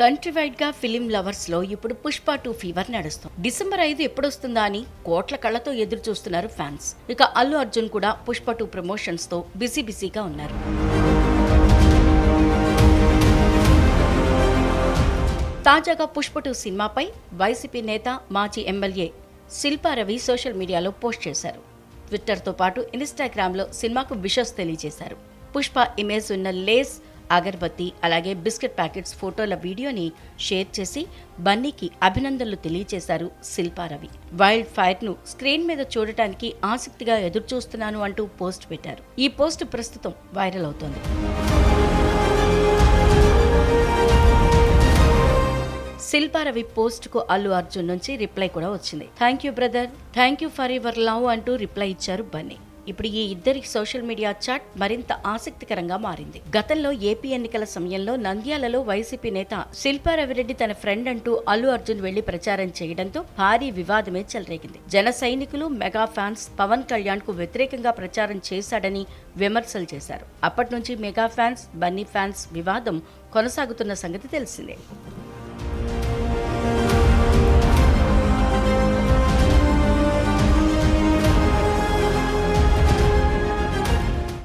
Country వైడ్గా film లవర్స్లో ఇప్పుడు పుష్ప టూ ఫీవర్ నడుస్తుంది. డిసెంబర్ ఐదు ఎప్పుడొస్తుందా అని కోట్ల కళ్ళతో ఎదురు చూస్తున్నారు ఫ్యాన్స్ ఇక అల్లు అర్జున్ కూడా పుష్ప టూ ప్రమోషన్స్తో బిజీ బిజీగా ఉన్నారు. తాజాగా పుష్ప టూ సినిమాపై వైసీపీ నేత మాజీ ఎమ్మెల్యే శిల్పారవి సోషల్ మీడియాలో పోస్ట్ చేశారు. ట్విట్టర్తో పాటు ఇన్స్టాగ్రామ్లో సినిమాకు విషస్ తెలియజేశారు. పుష్ప ఇమేజ్ ఉన్న లేస్ అగర్బత్తి అలాగే బిస్కెట్ ప్యాకెట్స్ ఫోటోల వీడియోని షేర్ చేసి బన్నీకి అభినందనలు తెలియజేశారు శిల్పారవి వైల్డ్ ఫైర్ను స్క్రీన్ మీద చూడటానికి ఆసక్తిగా ఎదురుచూస్తున్నాను అంటూ పోస్ట్ పెట్టారు. ఈ పోస్ట్ ప్రస్తుతం వైరల్ అవుతోంది. శిల్పారవి పోస్ట్కు అల్లు అర్జున్ నుంచి రిప్లై కూడా వచ్చింది. Thank you brother. Thank you for your love అంటూ రిప్లై ఇచ్చారు బన్నీ. ఇప్పుడు ఈ ఇద్దరి సోషల్ మీడియా చాట్ మరింత ఆసక్తికరంగా మారింది. గతంలో ఏపీ ఎన్నికల సమయంలో నంద్యాలలో వైసీపీ నేత శిల్పారవిరెడ్డి తన ఫ్రెండ్ అంటూ అల్లు అర్జున్ వెళ్ళి ప్రచారం చేయడంతో భారీ వివాదమే చెలరేగింది. జన సైనికులు మెగా ఫ్యాన్స్ పవన్ కళ్యాణ్కు వ్యతిరేకంగా ప్రచారం చేశాడని విమర్శలు చేశారు. అప్పటి నుంచి మెగా ఫ్యాన్స్ బన్నీ ఫ్యాన్స్ వివాదం కొనసాగుతున్న సంగతి తెలిసిందే.